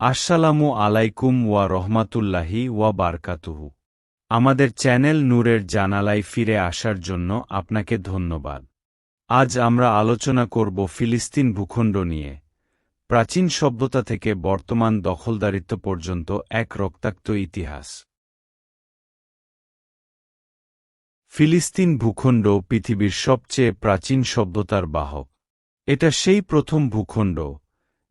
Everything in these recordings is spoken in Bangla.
আসসালামু আলাইকুম ওয়া রহমাতুল্লাহি ওয়া বারকাতুহু। আমাদের চ্যানেল নূরের জানালায় ফিরে আসার জন্য আপনাকে ধন্যবাদ। আজ আমরা আলোচনা করব ফিলিস্তিন ভূখণ্ড নিয়ে। প্রাচীন সভ্যতা থেকে বর্তমান দখলদারিত্ব পর্যন্ত এক রক্তাক্ত ইতিহাস। ফিলিস্তিন ভূখণ্ড পৃথিবীর সবচেয়ে প্রাচীন সভ্যতার বাহক। এটা সেই প্রথম ভূখণ্ড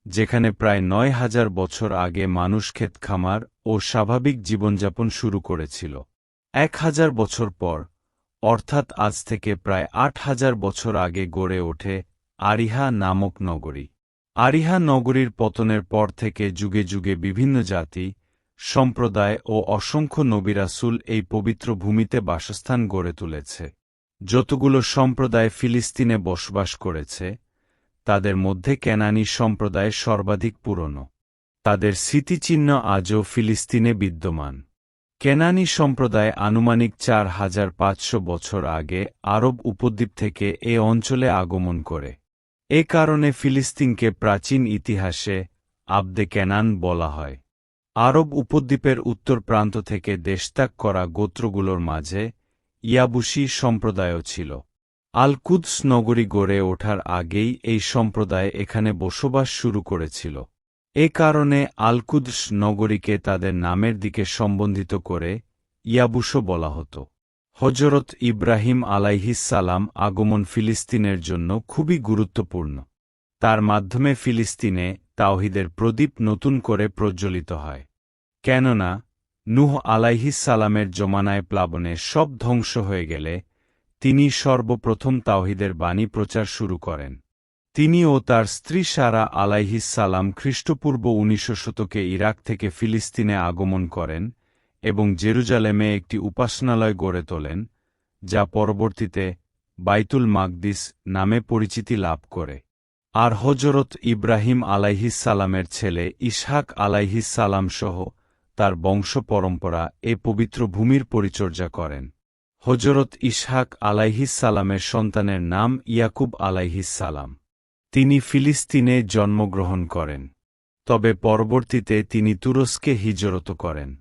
যেখানে প্রায় নয় হাজার বছর আগে মানুষ ক্ষেত খামার ও স্বাভাবিক জীবনযাপন শুরু করেছিল। এক হাজার বছর পর, অর্থাৎ আজ থেকে প্রায় আট হাজার বছর আগে গড়ে ওঠে আরিহা নামক নগরী। আরিহা নগরীর পতনের পর থেকে যুগে যুগে বিভিন্ন জাতি, সম্প্রদায় ও অসংখ্য নবিরাসুল এই পবিত্র ভূমিতে বাসস্থান গড়ে তুলেছে। যতগুলো সম্প্রদায় ফিলিস্তিনে বসবাস করেছে তাদের মধ্যে ক্যানানি সম্প্রদায় সর্বাধিক পুরনো। তাদের স্মৃতিচিহ্ন আজও ফিলিস্তিনে বিদ্যমান। কেনানি সম্প্রদায় আনুমানিক চার হাজার পাঁচশো বছর আগে আরব উপদ্বীপ থেকে এ অঞ্চলে আগমন করে। এ কারণে ফিলিস্তিনকে প্রাচীন ইতিহাসে আবদে ক্যানান বলা হয়। আরব উপদ্বীপের উত্তর প্রান্ত থেকে দেশত্যাগ করা গোত্রগুলোর মাঝে ইয়াবুসি সম্প্রদায়ও ছিল। আলকুদস নগরী গড়ে ওঠার আগেই এই সম্প্রদায় এখানে বসবাস শুরু করেছিল। এ কারণে আলকুদস নগরীকে তাদের নামের দিকে সম্বন্ধিত করে ইয়াবুসো বলা হতো। হজরত ইব্রাহিম আলাইহিসালাম আগমন ফিলিস্তিনের জন্য খুবই গুরুত্বপূর্ণ। তার মাধ্যমে ফিলিস্তিনে তাওহিদের প্রদীপ নতুন করে প্রজ্বলিত হয়। কেননা, নুহ আলাইহিসালামের জমানায় প্লাবনে সব ধ্বংস হয়ে গেলে তিনি সর্বপ্রথম তাওহিদের বাণী প্রচার শুরু করেন। তিনি ও তার স্ত্রী সারা আলাইহিসালাম খ্রিস্টপূর্ব উনিশশো শতকে ইরাক থেকে ফিলিস্তিনে আগমন করেন এবং জেরুজালেমে একটি উপাসনালয় গড়ে তোলেন, যা পরবর্তীতে বাইতুল মাকদিস নামে পরিচিতি লাভ করে। আর হজরত ইব্রাহিম আলাইহিসালামের ছেলে ইসহাক আলাইহিসালাম সহ তার বংশ পরম্পরা এ পবিত্র ভূমির পরিচর্যা করেন। হজরত ইসহাক আলাইহিসালামের সন্তানের নাম ইয়াকুব আলাইহিসালাম তিনি ফিলিস্তিনে জন্মগ্রহণ করেন। তবে পরবর্তীতে তিনি তুরস্কে হিজরত করেন।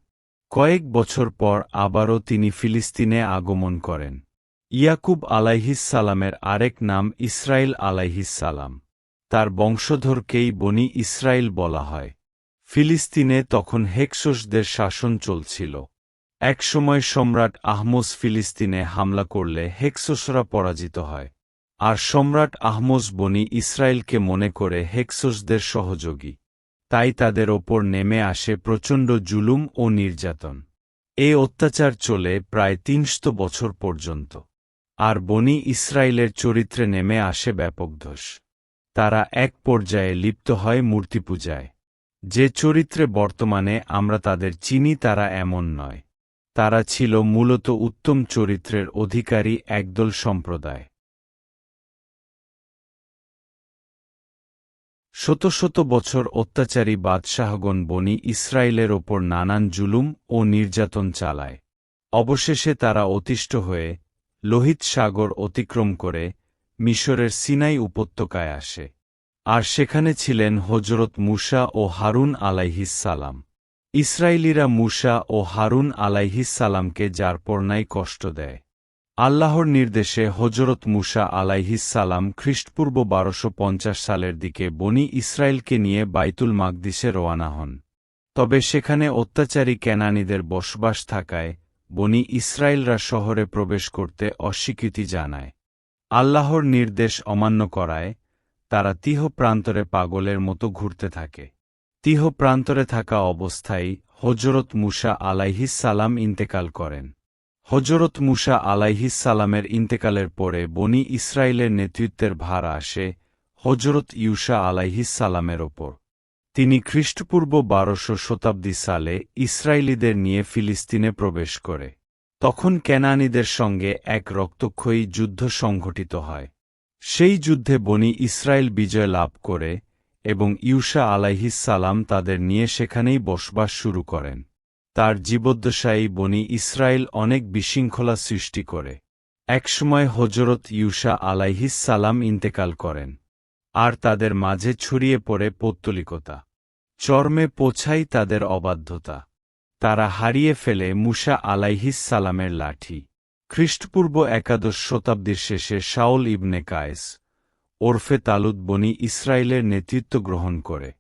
কয়েক বছর পর আবারও তিনি ফিলিস্তিনে আগমন করেন। ইয়াকুব আলাইহিসালামের আরেক নাম ইসরায়েল আলাইহিসালাম তার বংশধরকেই বনি ইসরায়েল বলা হয়। ফিলিস্তিনে তখন হেক্সোসদের শাসন চলছিল। একসময় সম্রাট আহমোস ফিলিস্তিনে হামলা করলে হেক্সোসরা পরাজিত হয়। আর সম্রাট আহমোস বনি ইসরায়েলকে মনে করে হেক্সোসদের সহযোগী। তাই তাদের ওপর নেমে আসে প্রচণ্ড জুলুম ও নির্যাতন। এ অত্যাচার চলে প্রায় তিনশত বছর পর্যন্ত। আর বনি ইসরায়েলের চরিত্রে নেমে আসে ব্যাপক দোষ তারা এক পর্যায়ে লিপ্ত হয় মূর্তিপূজায়। যে চরিত্রে বর্তমানে আমরা তাদের চিনি তারা এমন নয়। তারা ছিল মূলত উত্তম চরিত্রের অধিকারী একদল সম্প্রদায়। শত শত বছর অত্যাচারী বাদশাহগণ বনি ইসরায়েলের ওপর নানান জুলুম ও নির্যাতন চালায়। অবশেষে তারা অতিষ্ঠ হয়ে লোহিত সাগর অতিক্রম করে মিশরের সিনাই উপত্যকায় আসে। আর সেখানে ছিলেন হজরত মুসা ও হারুন আলাইহিসালাম ইসরায়েলিরা মুসা ও হারুন আলাইহিসালামকে যার পর্নাই কষ্ট দেয়। আল্লাহর নির্দেশে হজরত মুসা আলাইহিসালাম খ্রিস্টপূর্ব বারোশো সালের দিকে বনি ইসরায়েলকে নিয়ে বাইতুল মাকদিসে রওয়ানা হন। তবে সেখানে অত্যাচারী ক্যানানিদের বসবাস থাকায় বনি ইসরায়েলরা শহরে প্রবেশ করতে অস্বীকৃতি জানায়। আল্লাহর নির্দেশ অমান্য করায় তারা তিহ প্রান্তরে পাগলের মতো ঘুরতে থাকে। তিহ প্রান্তরে থাকা অবস্থায় হজরত মুসা আলাইহিসালাম ইন্তেকাল করেন। হজরত মুসা আলাইহিসালামের ইন্তেকালের পরে বনি ইসরায়েলের নেতৃত্বের ভার আসে হজরত ইউসা আলাইহিসালামের ওপর। তিনি খ্রিস্টপূর্ব বারোশো শতাব্দী সালে ইসরায়েলিদের নিয়ে ফিলিস্তিনে প্রবেশ করে। তখন কেনানিদের সঙ্গে এক রক্তক্ষয়ী যুদ্ধ সংঘটিত হয়। সেই যুদ্ধে বনি ইসরায়েল বিজয় লাভ করে এবং ইউসা আলাইহিসালাম তাদের নিয়ে সেখানেই বসবাস শুরু করেন। তার জীবদ্দশায়ী বনি ইসরায়েল অনেক বিশৃঙ্খলা সৃষ্টি করে। একসময় হজরত ইউসা আলাইহিসালাম ইন্তেকাল করেন, আর তাদের মাঝে ছড়িয়ে পড়ে পৌত্তলিকতা। চর্মে পোছাই তাদের অবাধ্যতা। তারা হারিয়ে ফেলে মুসা আলাইহিস সালামের লাঠি। খ্রিস্টপূর্ব একাদশ শতাব্দীর শেষে শাওল ইবনে কায়েস ওরফে তালুদ বনি ইসরায়েলের নেতৃত্ব গ্রহণ করে।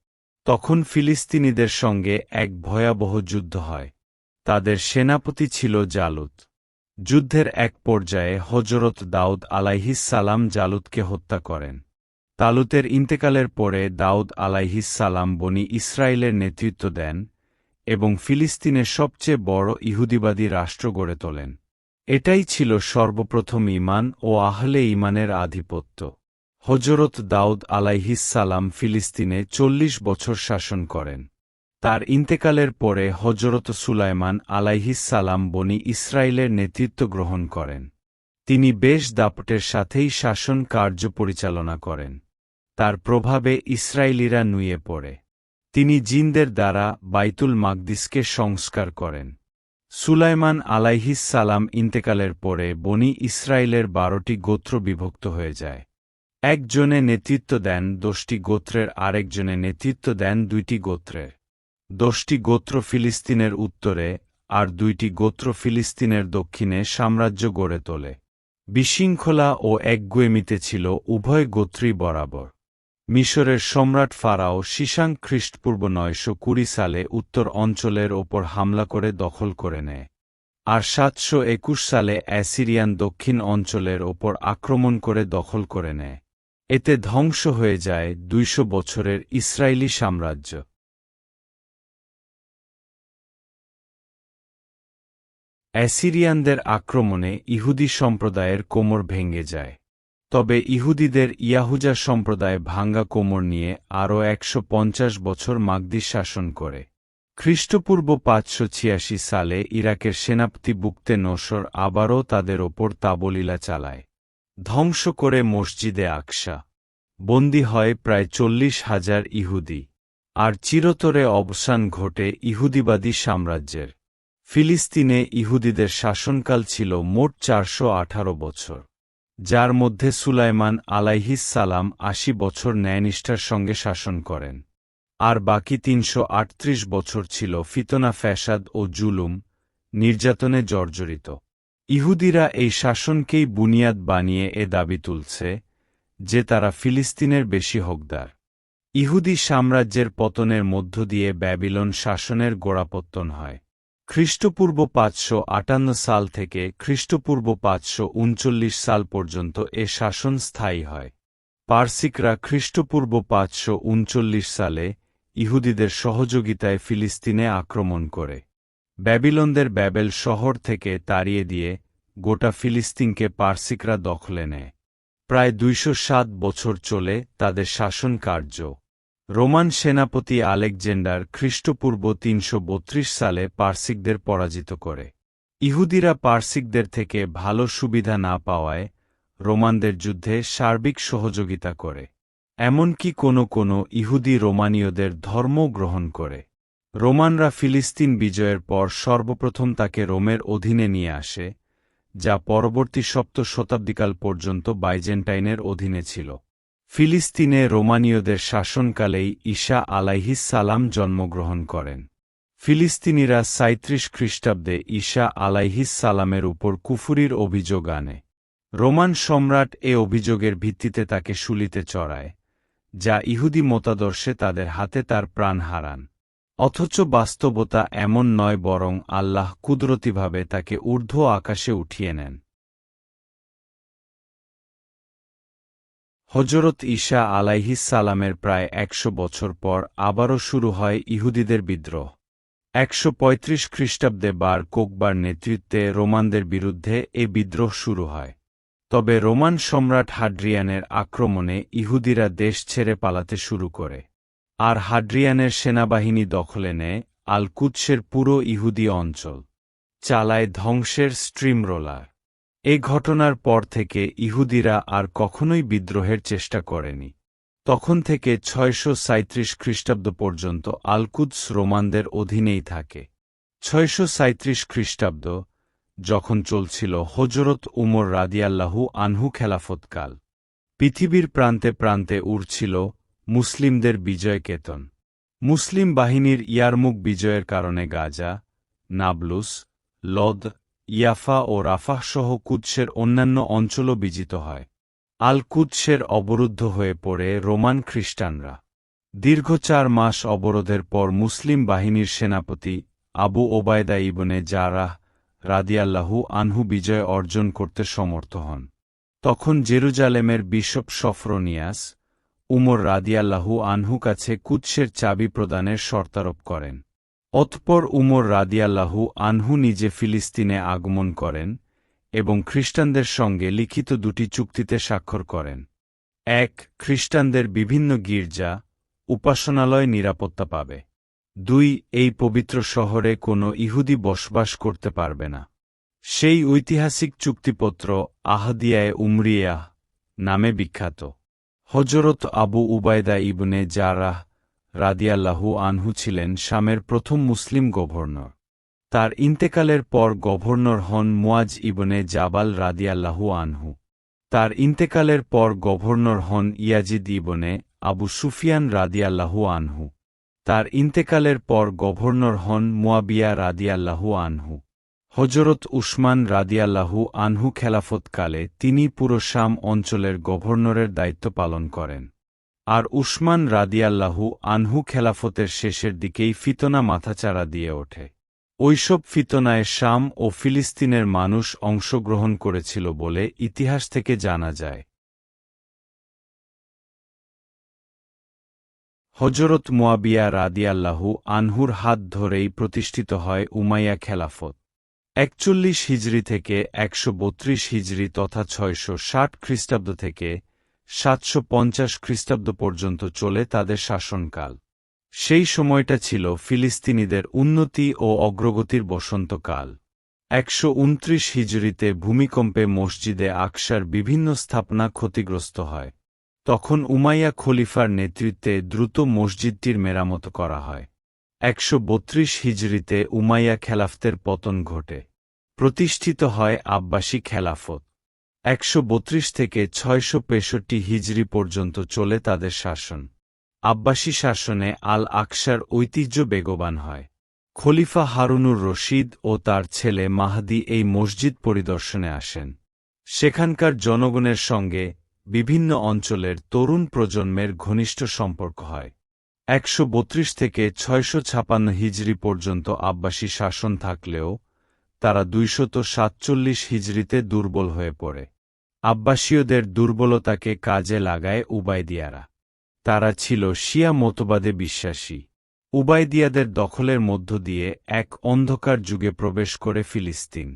তখন ফিলিস্তিনিদের সঙ্গে এক ভয়াবহ যুদ্ধ হয়। তাদের সেনাপতি ছিল জালুত। যুদ্ধের এক পর্যায়ে হজরত দাউদ সালাম জালুতকে হত্যা করেন। তালুতের ইন্তেকালের পরে দাউদ সালাম বনি ইসরায়েলের নেতৃত্ব দেন এবং ফিলিস্তিনের সবচেয়ে বড় ইহুদিবাদী রাষ্ট্র গড়ে তোলেন। এটাই ছিল সর্বপ্রথম ইমান ও আহলে ইমানের আধিপত্য। হজরত দাউদ আলাইহিস সালাম ফিলিস্তিনে চল্লিশ বছর শাসন করেন। তার ইন্তেকালের পরে হজরত সুলাইমান আলাইহিস সালাম বনি ইসরায়েলের নেতৃত্ব গ্রহণ করেন। তিনি বেশ দাপটের সাথেই শাসন কার্য পরিচালনা করেন। তার প্রভাবে ইসরায়েলিরা নুয়ে পড়ে। তিনি জিনদের দ্বারা বাইতুল মাকদিসকে সংস্কার করেন। সুলাইমান আলাইহিস সালাম ইন্তেকালের পরে বনি ইসরায়েলের বারোটি গোত্র বিভক্ত হয়ে যায়। একজনে নেতৃত্ব দেন দশটি গোত্রের আরেকজনে নেতৃত্ব দেন দুইটি গোত্রের। দশটি গোত্র ফিলিস্তিনের উত্তরে আর দুইটি গোত্র ফিলিস্তিনের দক্ষিণে সাম্রাজ্য গড়ে তোলে। বিশৃঙ্খলা ও একগুয়েমিতে ছিল উভয় গোত্রই বরাবর। মিশরের সম্রাট ফারাও শিশাং খ্রিস্টপূর্ব নয়শো কুড়ি সালে উত্তর অঞ্চলের ওপর হামলা করে দখল করে নেয়। আর সাতশো একুশ সালে অ্যাসিরিয়ান দক্ষিণ অঞ্চলের ওপর আক্রমণ করে দখল করে নেয়। এতে ধ্বংস হয়ে যায় দুইশো বছরের ইসরায়েলি সাম্রাজ্য। অ্যাসিরিয়ানদের আক্রমণে ইহুদি সম্প্রদায়ের কোমর ভেঙে যায়। তবে ইহুদিদের ইয়াহুজা সম্প্রদায় ভাঙ্গা কোমর নিয়ে আরও একশো পঞ্চাশ বছর মাগদি শাসন করে। খ্রিস্টপূর্ব পাঁচশো ছিয়াশি সালে ইরাকের সেনাপতি বুকতে নসর আবারও তাদের ওপর তাবলীলা চালায়। ধ্বংস করে মসজিদে আকশা বন্দী হয় প্রায় চল্লিশ হাজার ইহুদি। আর চিরতরে অবসান ঘটে ইহুদিবাদী সাম্রাজ্যের। ফিলিস্তিনে ইহুদিদের শাসনকাল ছিল মোট চারশো আঠারো বছর। যার মধ্যে সুলাইমান আলাইহিস সালাম আশি বছর ন্যায়নিষ্ঠার সঙ্গে শাসন করেন। আর বাকি তিনশো আটত্রিশ বছর ছিল ফিতনা, ফ্যাসাদ ও জুলুম নির্যাতনে জর্জরিত। ইহুদিরা এই শাসনকেই বুনিয়াদ বানিয়ে এ দাবি তুলছে, যে তারা ফিলিস্তিনের বেশি হকদার। ইহুদি সাম্রাজ্যের পতনের মধ্য দিয়ে ব্যাবিলন শাসনের গোড়াপত্তন হয়। খ্রিস্টপূর্ব পাঁচশো আটান্ন সাল থেকে খ্রিস্টপূর্ব পাঁচশো উনচল্লিশ সাল পর্যন্ত এ শাসন স্থায়ী হয়। পার্সিকরা খ্রিস্টপূর্ব পাঁচশো উনচল্লিশ সালে ইহুদিদের সহযোগিতায় ফিলিস্তিনে আক্রমণ করে। ব্যাবিলনদের ব্যাবেল শহর থেকে তাড়িয়ে দিয়ে গোটা ফিলিস্তিনকে পার্সিকরা দখলে নেয়। প্রায় দুইশ সাত বছর চলে তাদের শাসন কার্য। রোমান সেনাপতি আলেকজেন্ডার খ্রিস্টপূর্ব তিনশো বত্রিশ সালে পার্সিকদের পরাজিত করে। ইহুদিরা পার্সিকদের থেকে ভালো সুবিধা না পাওয়ায় রোমানদের যুদ্ধে সার্বিক সহযোগিতা করে। এমনকি কোনো কোনো ইহুদি রোমানীয়দের ধর্ম গ্রহণ করে। রোমানরা ফিলিস্তিন বিজয়ের পর সর্বপ্রথম তাকে রোমের অধীনে নিয়ে আসে, যা পরবর্তী সপ্ত শতাব্দীকাল পর্যন্ত বাইজেন্টাইনের অধীনে ছিল। ফিলিস্তিনে রোমানীয়দের শাসনকালেই ঈশা সালাম জন্মগ্রহণ করেন। ফিলিস্তিনিরা সাঁত্রিশ খ্রিস্টাব্দে ঈশা সালামের উপর কুফুরির অভিযোগ আনে। রোমান সম্রাট এ অভিযোগের ভিত্তিতে তাকে শুলিতে চড়ায়, যা ইহুদি মতাদর্শে তাদের হাতে তার প্রাণ হারান। অথচ বাস্তবতা এমন নয় বরং আল্লাহ কুদরতিভাবে তাকে ঊর্ধ্ব আকাশে উঠিয়ে নেন। হজরত ঈশা সালামের প্রায় একশো বছর পর আবারও শুরু হয় ইহুদিদের বিদ্রোহ। একশো পঁয়ত্রিশ খ্রিস্টাব্দে বার কোকবার নেতৃত্বে রোমানদের বিরুদ্ধে এ বিদ্রোহ শুরু হয়। তবে রোমান সম্রাট হাড্রিয়ানের আক্রমণে ইহুদিরা দেশ ছেড়ে পালাতে শুরু করে। আর হাড্রিয়ানের সেনাবাহিনী দখলে নেয় আলকুৎসের পুরো ইহুদি অঞ্চল। চালায় ধ্বংসের স্ট্রিম রোলার এ ঘটনার পর থেকে ইহুদিরা আর কখনোই বিদ্রোহের চেষ্টা করেনি। তখন থেকে ছয়শো সাঁত্রিশ খ্রিস্টাব্দ পর্যন্ত আলকুদস রোমানদের অধীনেই থাকে। ছয়শো সাঁত্রিশ খ্রিস্টাব্দ, যখন চলছিল হজরত উমর রাদিয়াল্লাহু আনহু খেলাফতকাল। পৃথিবীর প্রান্তে প্রান্তে উড়ছিল মুসলিমদের বিজয় কেতন। মুসলিম বাহিনীর ইয়ারমুক বিজয়ের কারণে গাজা, নাবলুস, লদ, ইয়াফা ও রাফাহ সহ কুৎসের অন্যান্য অঞ্চলও বিজিত হয়। আল কুৎসের অবরুদ্ধ হয়ে পড়ে রোমান খ্রিস্টানরা। দীর্ঘ চার মাস অবরোধের পর মুসলিম বাহিনীর সেনাপতি আবু ওবায়দা ইবনে জারাহ রাদিয়াল্লাহু আনহু বিজয় অর্জন করতে সমর্থ হন। তখন জেরুজালেমের বিশপ সফরনিয়াস উমর রাদিয়াল্লাহু আনহু কাছে কুৎসের চাবি প্রদানের শর্তারোপ করেন। অতপর উমর রাদিয়াল্লাহু আনহু নিজে ফিলিস্তিনে আগমন করেন এবং খ্রিস্টানদের সঙ্গে লিখিত দুটি চুক্তিতে স্বাক্ষর করেন। এক, খ্রিস্টানদের বিভিন্ন গির্জা, উপাসনালয় নিরাপত্তা পাবে। দুই, এই পবিত্র শহরে কোনো ইহুদি বসবাস করতে পারবে না। সেই ঐতিহাসিক চুক্তিপত্র আহদিয়ায় উমরিয়াহ নামে বিখ্যাত। হজরত আবু উবায়দা ইবনে জারাহ রাদিয়াল্লাহু আনহু ছিলেন শামের প্রথম মুসলিম গভর্নর। তার ইন্তেকালের পর গভর্নর হন মুয়াজ ইবনে জাবাল রাদিয়াল্লাহু আনহু। তার ইন্তেকালের পর গভর্নর হন ইয়াজিদ ইবনে আবু সুফিয়ান রাদিয়াল্লাহু আনহু। তার ইন্তেকালের পর গভর্নর হন মুয়াবিয়া রাদিয়াল্লাহু আনহু। হজরত উসমান রাদিয়াল্লাহু আনহু খেলাফতকালে তিনি পুরো শাম অঞ্চলের গভর্নরের দায়িত্ব পালন করেন। আর উসমান রাদিয়াল্লাহু আনহু খেলাফতের শেষের দিকেই ফিতনা মাথাচাড়া দিয়ে ওঠে। ওইসব ফিতনায় শাম ও ফিলিস্তিনের মানুষ অংশগ্রহণ করেছিল বলে ইতিহাস থেকে জানা যায়। হজরত মোয়াবিয়া রাদিয়াল্লাহু আনহুর হাত ধরেই প্রতিষ্ঠিত হয় উমাইয়া খেলাফত। একচল্লিশ হিজড়ি থেকে একশো বত্রিশ হিজড়ি তথা ছয়শো ষাট খ্রিস্টাব্দ থেকে সাতশো পঞ্চাশ খ্রিস্টাব্দ পর্যন্ত চলে তাদের শাসনকাল। সেই সময়টা ছিল ফিলিস্তিনিদের উন্নতি ও অগ্রগতির বসন্তকাল। একশো উনত্রিশ হিজড়িতে ভূমিকম্পে মসজিদে আকসার বিভিন্ন স্থাপনা ক্ষতিগ্রস্ত হয়। তখন উমাইয়া খলিফার নেতৃত্বে দ্রুত মসজিদটির মেরামত করা হয়। একশো বত্রিশ হিজড়িতে উমাইয়া খেলাফতের পতন ঘটে। প্রতিষ্ঠিত হয় আব্বাসী খেলাফত। একশো বত্রিশ থেকে ছয়শো পেষট্টি হিজড়ি পর্যন্ত চলে তাদের শাসন। আব্বাসী শাসনে আল আকসার ঐতিহ্য বেগবান হয়। খলিফা হারুনুর রশিদ ও তার ছেলে মাহাদি এই মসজিদ পরিদর্শনে আসেন। সেখানকার জনগণের সঙ্গে বিভিন্ন অঞ্চলের তরুণ প্রজন্মের ঘনিষ্ঠ সম্পর্ক হয়। একশো বত্রিশ থেকে ছয়শো ছাপান্ন হিজড়ি পর্যন্ত আব্বাসী শাসন থাকলেও, তারা দুইশত সাতচল্লিশ হিজড়িতে দুর্বল হয়ে পড়ে। আব্বাসীয়দের দুর্বলতাকে কাজে লাগায় উবায়দিয়ারা তারা ছিল শিয়া মতবাদে বিশ্বাসী। উবায়দিয়াদের দখলের মধ্য দিয়ে এক অন্ধকার যুগে প্রবেশ করে ফিলিস্তিন।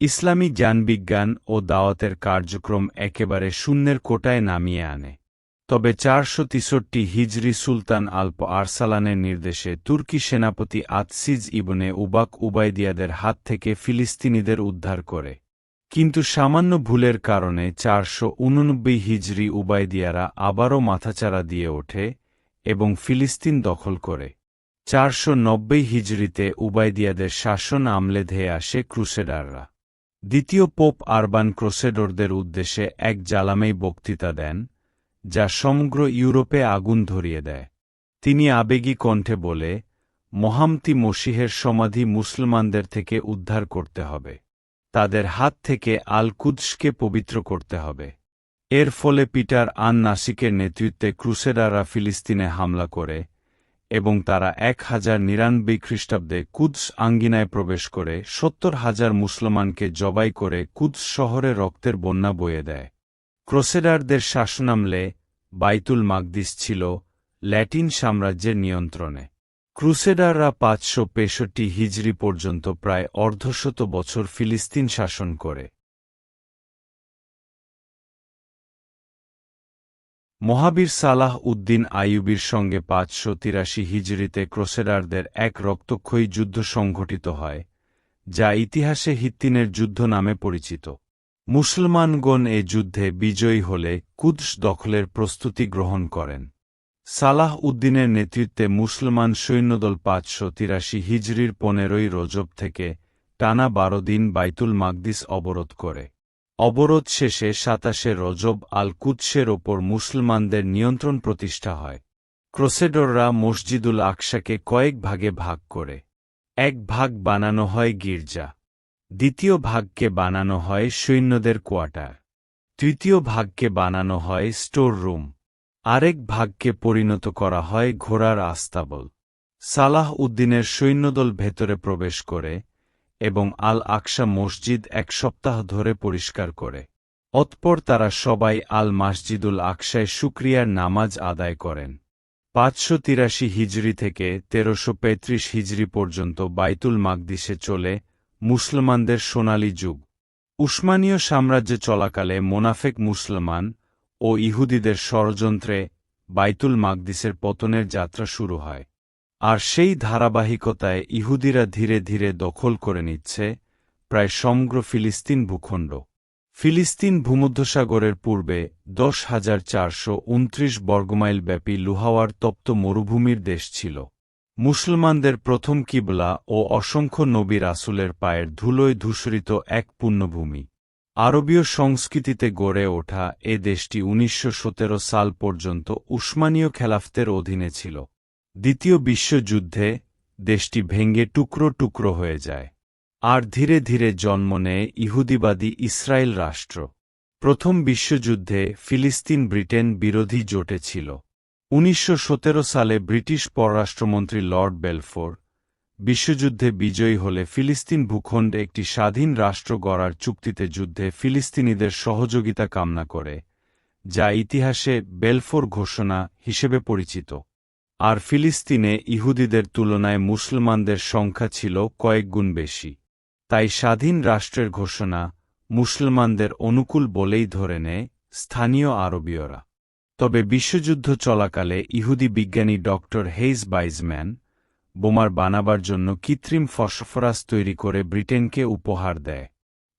ইসলামী জ্ঞানবিজ্ঞান ও দাওয়াতের কার্যক্রম একেবারে শূন্যের কোটায় নামিয়ে আনে। তবে চারশো তিষট্টি হিজরি সুলতান আল্প আরসালানের নির্দেশে তুর্কি সেনাপতি আতসিজ ইবনে উবাক উবাইদিয়াদের হাত থেকে ফিলিস্তিনিদের উদ্ধার করে। কিন্তু সামান্য ভুলের কারণে চারশো উননব্বই হিজরি উবায়দিয়ারা আবারও মাথাচাড়া দিয়ে ওঠে এবং ফিলিস্তিন দখল করে। চারশো নব্বই হিজড়িতে উবায়দিয়াদের শাসন আমলে ধেয়ে আসে ক্রুসেডাররা। দ্বিতীয় পোপ আরবান ক্রোসেডরদের উদ্দেশ্যে এক জ্বালামেই বক্তৃতা দেন যা সমগ্র ইউরোপে আগুন ধরিয়ে দেয়। তিনি আবেগী কণ্ঠে বলে, মহামতি মসিহের সমাধি মুসলমানদের থেকে উদ্ধার করতে হবে। তাদের হাত থেকে আল কুদসকে পবিত্র করতে হবে। এর ফলে পিটার আন নাসিকের নেতৃত্বে ক্রুসেডাররা ফিলিস্তিনে হামলা করে এবং তারা এক হাজার নিরানব্বই খ্রিস্টাব্দে কুদস আঙ্গিনায় প্রবেশ করে সত্তর হাজার মুসলমানকে জবাই করে কুদস শহরে রক্তের বন্যা বয়ে দেয়। ক্রোসেডারদের শাসনামলে বাইতুল মাকদিস ছিল ল্যাটিন সাম্রাজ্যের নিয়ন্ত্রণে। ক্রুসেডাররা পাঁচশো পেষট্টি হিজড়ি পর্যন্ত প্রায় অর্ধশত বছর ফিলিস্তিন শাসন করে। মহাবীর সালাহ উদ্দিন আইয়ুবির সঙ্গে পাঁচশো তিরাশি হিজড়িতে ক্রোসেডারদের এক রক্তক্ষয়ী যুদ্ধ সংঘটিত হয়, যা ইতিহাসে হিত্তিনের যুদ্ধ নামে পরিচিত। মুসলমানগণ এ যুদ্ধে বিজয়ী হলে কুদস দখলের প্রস্তুতি গ্রহণ করেন। সালাহ উদ্দিনের নেতৃত্বে মুসলমান সৈন্যদল পাঁচশো তিরাশি হিজড়ির পনেরোই রজব থেকে টানা বারো দিন বাইতুল মাকদিস অবরোধ করে। অবরোধ শেষে সাতাশে রজব আল কুৎসের ওপর মুসলমানদের নিয়ন্ত্রণ প্রতিষ্ঠা হয়। ক্রোসেডররা মসজিদুল আকসাকে কয়েক ভাগে ভাগ করে। এক ভাগ বানানো হয় গির্জা। দ্বিতীয় ভাগকে বানানো হয় সৈন্যদের কোয়ার্টার। তৃতীয় ভাগকে বানানো হয় স্টোর রুম। আরেক ভাগকে পরিণত করা হয় ঘোড়ার আস্তাবল। সালাহ উদ্দিনের সৈন্যদল ভেতরে প্রবেশ করে এবং আল আকসা মসজিদ এক সপ্তাহ ধরে পরিষ্কার করে। অতপর তারা সবাই আল মাসজিদুল আকশায় শুক্রিয়ার নামাজ আদায় করেন। পাঁচশো তিরাশি হিজরি থেকে তেরোশো পঁয়ত্রিশ হিজরি পর্যন্ত বাইতুল মাকদিসে চলে মুসলমানদের সোনালী যুগ। উসমানীয় সাম্রাজ্যে চলাকালে মোনাফেক মুসলমান ও ইহুদিদের ষড়যন্ত্রে বাইতুল মাকদিসের পতনের যাত্রা শুরু হয়। আর সেই ধারাবাহিকতায় ইহুদিরা ধীরে ধীরে দখল করে নিচ্ছে প্রায় সমগ্র ফিলিস্তিন ভূখণ্ড। ফিলিস্তিন ভূমধ্যসাগরের পূর্বে দশ হাজার চারশো উনত্রিশ বর্গমাইল ব্যাপী লুহাওয়ার তপ্ত মরুভূমির দেশ ছিল। মুসলমানদের প্রথম কিবলা ও অসংখ্য নবী রাসুলের পায়ের ধুলোয় ধূসরিত এক পুণ্যভূমি আরবীয় সংস্কৃতিতে গড়ে ওঠা এ দেশটি উনিশশো সতেরো সাল পর্যন্ত উসমানীয় খেলাফতের অধীনে ছিল। দ্বিতীয় বিশ্বযুদ্ধে দেশটি ভেঙে টুকরো টুকরো হয়ে যায়। আর ধীরে ধীরে জন্ম নেয় ইহুদিবাদী ইসরায়েল রাষ্ট্র। প্রথম বিশ্বযুদ্ধে ফিলিস্তিন ব্রিটেন বিরোধী জোটে ছিল। উনিশশো সতেরো সালে ব্রিটিশ পররাষ্ট্রমন্ত্রী লর্ড বেলফোর বিশ্বযুদ্ধে বিজয়ী হলে ফিলিস্তিন ভূখণ্ডে একটি স্বাধীন রাষ্ট্র গড়ার চুক্তিতে যুদ্ধে ফিলিস্তিনিদের সহযোগিতা কামনা করে, যা ইতিহাসে বেলফোর ঘোষণা হিসেবে পরিচিত। আর ফিলিস্তিনে ইহুদিদের তুলনায় মুসলমানদের সংখ্যা ছিল কয়েকগুণ বেশি। তাই স্বাধীন রাষ্ট্রের ঘোষণা মুসলমানদের অনুকূল বলেই ধরে নেয় স্থানীয় আরবীয়রা। তবে বিশ্বযুদ্ধ চলাকালে ইহুদি বিজ্ঞানী ড হেইজ বাইজম্যান বোমার বানাবার জন্য কৃত্রিম ফসফরাস তৈরি করে ব্রিটেনকে উপহার দেয়।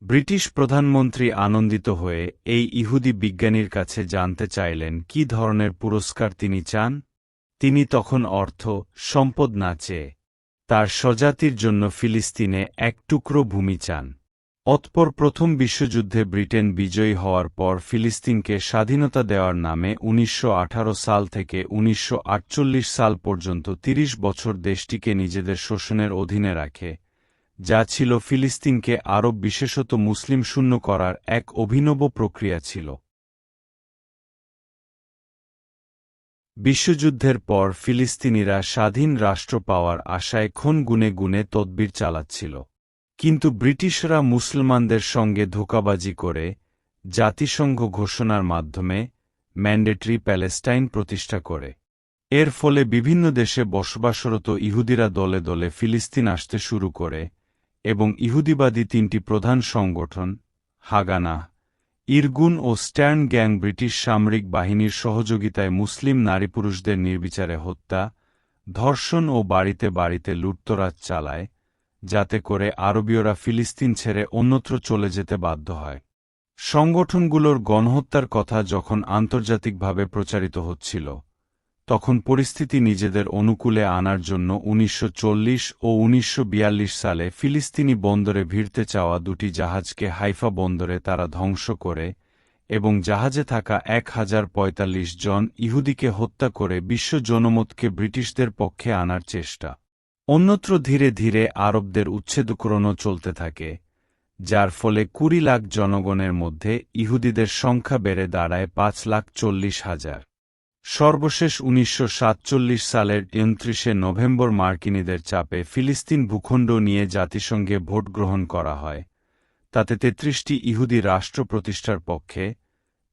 ব্রিটিশ প্রধানমন্ত্রী আনন্দিত হয়ে এই ইহুদি বিজ্ঞানীর কাছে জানতে চাইলেন, কি ধরনের পুরস্কার তিনি চান? তিনি তখন অর্থ, সম্পদ না চেয়ে, তার স্বজাতির জন্য ফিলিস্তিনে এক টুকরো ভূমি চান। অতপর প্রথম বিশ্বযুদ্ধে ব্রিটেন বিজয়ী হওয়ার পর ফিলিস্তিনকে স্বাধীনতা দেওয়ার নামে উনিশশো আঠারো সাল থেকে উনিশশো আটচল্লিশ সাল পর্যন্ত ৩০ বছর দেশটিকে নিজেদের শোষণের অধীনে রাখে, যা ছিল ফিলিস্তিনকে আরব বিশেষত মুসলিম শূন্য করার এক অভিনব প্রক্রিয়া ছিল। বিশ্বযুদ্ধের পর ফিলিস্তিনিরা স্বাধীন রাষ্ট্র পাওয়ার আশায় ক্ষণ গুনে গুনে তদবির চালাচ্ছিল। কিন্তু ব্রিটিশরা মুসলমানদের সঙ্গে ধোকাবাজি করে জাতিসংঘ ঘোষণার মাধ্যমে ম্যান্ডেটরি প্যালেস্টাইন প্রতিষ্ঠা করে। এর ফলে বিভিন্ন দেশে বসবাসরত ইহুদিরা দলে দলে ফিলিস্তিন আসতে শুরু করে এবং ইহুদিবাদী তিনটি প্রধান সংগঠন, হাগানা, ইরগুন ও স্ট্যার্ন গ্যাং ব্রিটিশ সামরিক বাহিনীর সহযোগিতায় মুসলিম নারী পুরুষদের নির্বিচারে হত্যা, ধর্ষণ ও বাড়িতে বাড়িতে লুটতরাজ চালায় যাতে করে আরবীয়রা ফিলিস্তিন ছেড়ে অন্যত্র চলে যেতে বাধ্য হয়। সংগঠনগুলোর গণহত্যার কথা যখন আন্তর্জাতিকভাবে প্রচারিত হচ্ছিল, তখন পরিস্থিতি নিজেদের অনুকূলে আনার জন্য উনিশশো চল্লিশ ও উনিশশো বিয়াল্লিশ সালে ফিলিস্তিনি বন্দরে ভিড়তে চাওয়া দুটি জাহাজকে হাইফা বন্দরে তারা ধ্বংস করে এবং জাহাজে থাকা এক হাজার পঁয়তাল্লিশ জন ইহুদিকে হত্যা করে বিশ্ব জনমতকে ব্রিটিশদের পক্ষে আনার চেষ্টা। অন্যত্র ধীরে ধীরে আরবদের উচ্ছেদকরণও চলতে থাকে, যার ফলে কুড়ি লাখ জনগণের মধ্যে ইহুদিদের সংখ্যা বেড়ে দাঁড়ায় পাঁচ লাখ চল্লিশ হাজার। সর্বশেষ উনিশশো সাতচল্লিশ সালের উনত্রিশে নভেম্বর মার্কিনীদের চাপে ফিলিস্তিন ভূখণ্ড নিয়ে জাতিসংঘে ভোট গ্রহণ করা হয়। তাতে তেত্রিশটি ইহুদি রাষ্ট্র প্রতিষ্ঠার পক্ষে,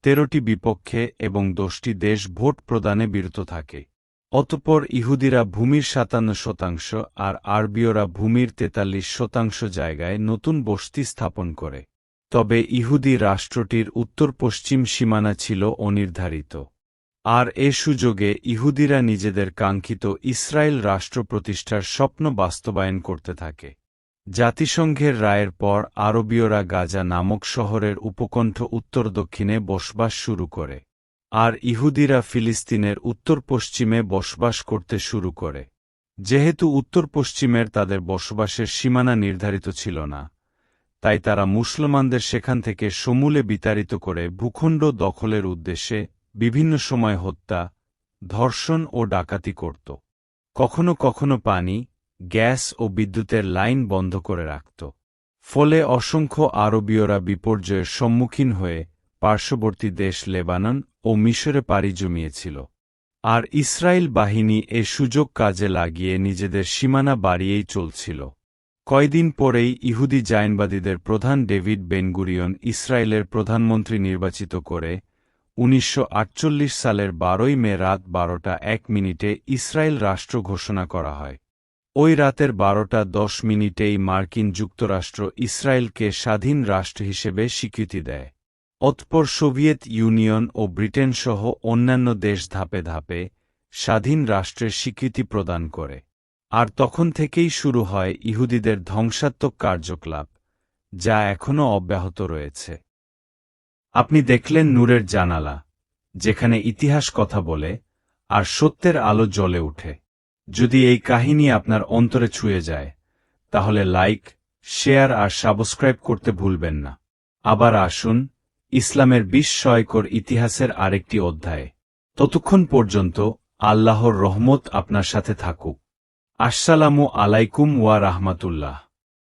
তেরোটি বিপক্ষে এবং দশটি দেশ ভোট প্রদানে বিরত থাকে। অতপর ইহুদিরা ভূমির সাতান্ন শতাংশ আর আরবীয়রা ভূমির তেতাল্লিশ শতাংশ জায়গায় নতুন বসতি স্থাপন করে। তবে ইহুদি রাষ্ট্রটির উত্তর পশ্চিম সীমানা ছিল অনির্ধারিত। আর এ সুযোগে ইহুদিরা নিজেদের কাঙ্ক্ষিত ইসরায়েল রাষ্ট্র প্রতিষ্ঠার স্বপ্ন বাস্তবায়ন করতে থাকে। জাতিসংঘের রায়ের পর আরবীয়রা গাজা নামক শহরের উপকণ্ঠ উত্তর দক্ষিণে বসবাস শুরু করে। আর ইহুদিরা ফিলিস্তিনের উত্তর পশ্চিমে বসবাস করতে শুরু করে। যেহেতু উত্তর পশ্চিমের তাদের বসবাসের সীমানা নির্ধারিত ছিল না, তাই তারা মুসলমানদের সেখান থেকে সমূলে বিতাড়িত করে ভূখণ্ড দখলের উদ্দেশ্যে বিভিন্ন সময় হত্যা, ধর্ষণ ও ডাকাতি করত। কখনো কখনো পানি, গ্যাস ও বিদ্যুতের লাইন বন্ধ করে রাখত। ফলে অসংখ্য আরবীয়রা বিপর্যয়ের সম্মুখীন হয়ে পার্শ্ববর্তী দেশ লেবানন ও মিশরে পাড়ি জমিয়েছিল। আর ইসরায়েল বাহিনী এ সুযোগ কাজে লাগিয়ে নিজেদের সীমানা বাড়িয়েই চলছিল। কয়দিন পরেই ইহুদি জায়নবাদীদের প্রধান ডেভিড বেনগুরিয়ন ইসরায়েলের প্রধানমন্ত্রী নির্বাচিত করে, উনিশশো আটচল্লিশ সালের বারোই মে রাত বারোটা এক মিনিটে ইসরায়েল রাষ্ট্র ঘোষণা করা হয়। ওই রাতের বারোটা দশ মিনিটেই মার্কিন যুক্তরাষ্ট্র ইসরায়েলকে স্বাধীন রাষ্ট্র হিসেবে স্বীকৃতি দেয়। অতপর সোভিয়েত ইউনিয়ন ও ব্রিটেনসহ অন্যান্য দেশ ধাপে ধাপে স্বাধীন রাষ্ট্রের স্বীকৃতি প্রদান করে। আর তখন থেকেই শুরু হয় ইহুদিদের ধ্বংসাত্মক কার্যকলাপ, যা এখনও অব্যাহত রয়েছে। আপনি দেখলেন নূরের জানালা, যেখানে ইতিহাস কথা বলে আর সত্যের আলো জ্বলে উঠে যদি এই কাহিনী আপনার অন্তরে ছুঁয়ে যায়, তাহলে লাইক, শেয়ার আর সাবস্ক্রাইব করতে ভুলবেন না। আবার আসুন ইসলামের বিস্ময়কর ইতিহাসের আরেকটি অধ্যায়। ততক্ষণ পর্যন্ত আল্লাহর রহমত আপনার সাথে থাকুক। আসসালামু আলাইকুম ওয়া রাহমাতুল্লাহ।